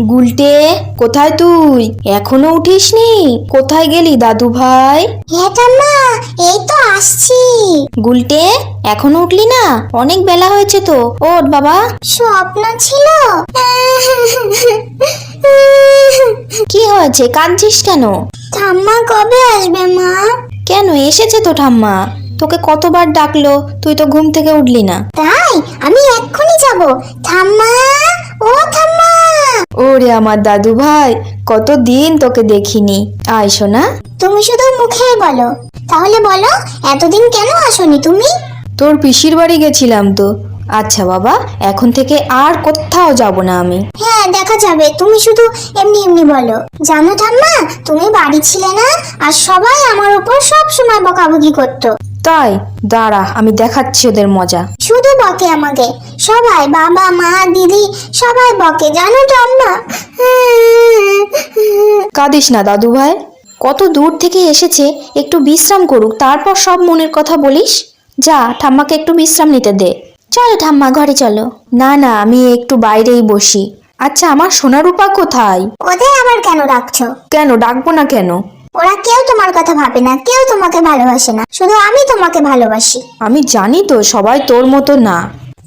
গুলটে কোথায় তুই? এখনও উঠিসনি? কোথায় গেলি দাদু ভাই? হ্যাঁ ঠাম্মা এই তো আসছি। গুলটে এখনও উঠলি না? অনেক বেলা হয়েছে তো। ওঠ বাবা। স্বপ্ন ছিল। কি হয়েছে? কাঁদছিস কেন? ঠাম্মা কবে আসবে মা? কেন? এসেছে তো ঠাম্মা। তোকে কতবার ডাকলো তুই তো ঘুম থেকে উঠলি না। তাই? আমি এক্ষুনি যাব। ঠাম্মা ও ঠাম্মা। ওরে আমার দাদু ভাই কতদিন তোকে দেখিনি। আয় শোনা তুমি শুধু মুখে বলো। তাহলে বলো এতদিন কেন আসনি তুমি? তোর পিসির বাড়ি গেছিলাম তো। আচ্ছা বাবা এখন থেকে আর কোথাও যাব না আমি। হ্যাঁ দেখা যাবে। তুমি শুধু এমনি এমনি বলো। জানো ঠাম্মা তুমি বাড়ি ছিলে না আর সবাই আমার উপর সব সময় বকাবকি করতো। তাই দাঁড়া আমি দেখাচ্ছি ওদের মজা। শুধু বকে আমাকে। সবাই বাবা মা দিদি সবাই বকে জানো ঠাম্মা কাঁদিস না দাদু ভাই। কত দূর থেকে এসেছে একটু বিশ্রাম করুক তারপর সব মনের কথা বলিস? যা ঠাম্মাকে একটু বিশ্রাম নিতে দে। চলো ঠাম্মা ঘরে চলো। না না আমি একটু বাইরেই বসি। আচ্ছা আমার সোনারূপা কোথায়? ওদের আবার কেন রাখছো কেন ডাকবো না কেন? ওরা কেউ তোমার কথা ভাবে না কেউ তোমাকে ভালোবাসে না শুধু আমি তোমাকে ভালোবাসি। আমি জানি তো সবাই তোর মতো না।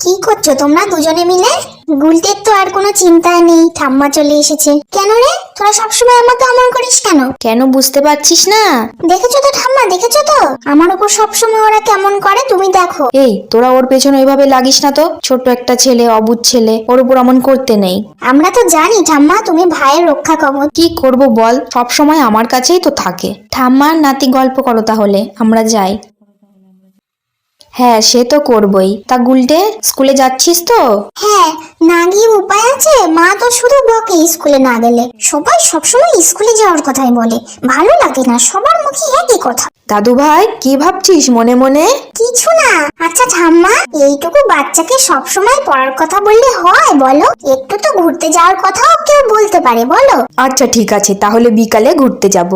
কি করছ তোমরা দুজনে মিলে? গুলটের তো আর কোনো চিন্তায় নেই ঠাম্মা চলে এসেছে। কেন রে? তোরা সবসময় আমাকে অমন করিস কেন? কেন বুঝতে পারছিস না? দেখেছ তো ঠাম্মা দেখেছ তো? আমার উপর সবসময় ওরা কেমন করে তুমি দেখো। এই তোরা ওর পেছনে ওইভাবে লাগিস না তো? ছোট একটা ছেলে অবুধ ছেলে ওর উপর অমন করতে নেই। আমরা তো জানি ঠাম্মা তুমি ভাইয়ের রক্ষা কবচ। কি করব বল? সবসময় আমার কাছেই তো থাকে। ঠাম্মার নাতি গল্প করো তাহলে আমরা যাই। হ্যাঁ সে তো করবই। তা গুলটে স্কুলে যাচ্ছিস তো? হ্যাঁ না গিয়ে উপায় আছে? মা তো শুধু বকে স্কুলে না গেলে। সবাই সবসময় স্কুলে যাওয়ার কথাই বলে। ভালো লাগে না সবার মুখে একই কথা। দাদু ভাই কি ভাবছিস মনে মনে? কিছু না। আচ্ছা ঠাম্মা এইটুকু বাচ্চাকে সবসময় পড়ার কথা বললে হয় বলো? একটু তো ঘুরতে যাওয়ার কথাও কেউ বলতে পারে বলো? আচ্ছা ঠিক আছে তাহলে বিকালে ঘুরতে যাব।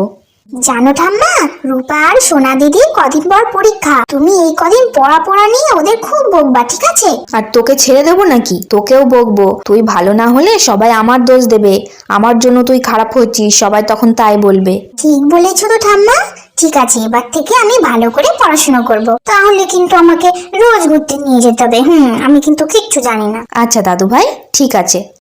জানো ঠাম্মা রূপা আর সোনা দিদির কদিন পর পরীক্ষা। তুমি এই কদিন পড়া পড়া নিয়ে ওদের খুব বকবা ঠিক আছে? আর তোকে ছেড়ে দেবো নাকি? তোকেও বকবো। তুই ভালো না হলে সবাই আমার দোষ দেবে। আমার জন্য তুই খারাপ হচ্ছিস সবাই তখন তাই বলবে। ঠিক বলেছ তো ঠাম্মা। ঠিক আছে এবার থেকে আমি ভালো করে পড়াশোনা করব। তাহলে কিন্তু আমাকে রোজ ঘুরতে নিয়ে যেতে হবে। হুম আমি কিন্তু কিচ্ছু জানি না। আচ্ছা দাদু ভাই ঠিক আছে।